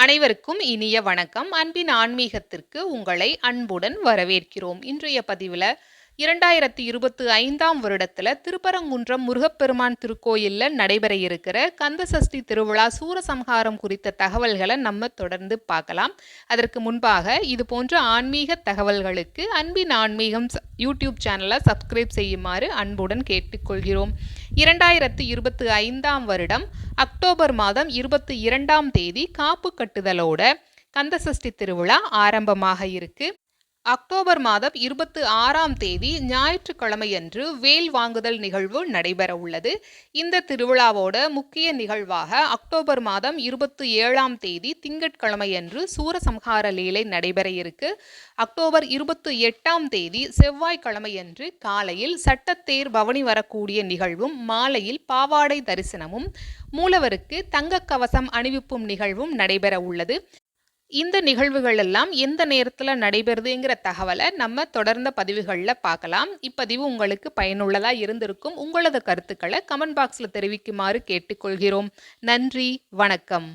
அனைவருக்கும் இனிய வணக்கம். அன்பின் ஆன்மீகத்திற்கு உங்களை அன்புடன் வரவேற்கிறோம். இன்றைய பதிவில் இரண்டாயிரத்தி இருபத்தி ஐந்தாம் வருடத்தில் திருப்பரங்குன்றம் முருகப்பெருமான் திருக்கோயிலில் நடைபெற இருக்கிற கந்தசஷ்டி திருவிழா சூரசம்ஹாரம் குறித்த தகவல்களை நம்ம தொடர்ந்து பார்க்கலாம். அதற்கு முன்பாக இது போன்ற ஆன்மீக தகவல்களுக்கு அன்பின் ஆன்மீகம் ச- யூடியூப் சேனலை சப்ஸ்கிரைப் செய்யுமாறு அன்புடன் கேட்டுக்கொள்கிறோம். இரண்டாயிரத்தி இருபத்தி ஐந்தாம் வருடம் அக்டோபர் மாதம் இருபத்தி இரண்டாம் தேதி காப்பு கட்டுதலோட கந்தசஷ்டி திருவிழா ஆரம்பமாக இருக்குது அக்டோபர் மாதம் இருபத்தி ஆறாம் தேதி ஞாயிற்றுக்கிழமையன்று வேல் வாங்குதல் நிகழ்வு நடைபெற உள்ளது இந்த திருவிழாவோட முக்கிய நிகழ்வாக அக்டோபர் மாதம் இருபத்தி ஏழாம் தேதி திங்கட்கிழமையன்று சூரசம்ஹார லீலை நடைபெற இருக்கு. அக்டோபர் இருபத்தி எட்டாம் தேதி செவ்வாய்க்கிழமையன்று காலையில் சட்டத்தேர் பவனி வரக்கூடிய நிகழ்வும் மாலையில் பாவாடை தரிசனமும் மூலவருக்கு தங்கக் கவசம் அணிவிப்பும் நிகழ்வும் நடைபெற உள்ளது இந்த நிகழ்வுகள் எல்லாம் எந்த நேரத்தில் நடைபெறுதுங்கிற தகவலை நம்ம தொடர்ந்த பதிவுகளில் பார்க்கலாம். இப்பதிவு உங்களுக்கு பயனுள்ளதாக இருந்திருக்கும். உங்களது கருத்துக்களை கமெண்ட் பாக்ஸில் தெரிவிக்குமாறு கேட்டுக்கொள்கிறோம். நன்றி வணக்கம்.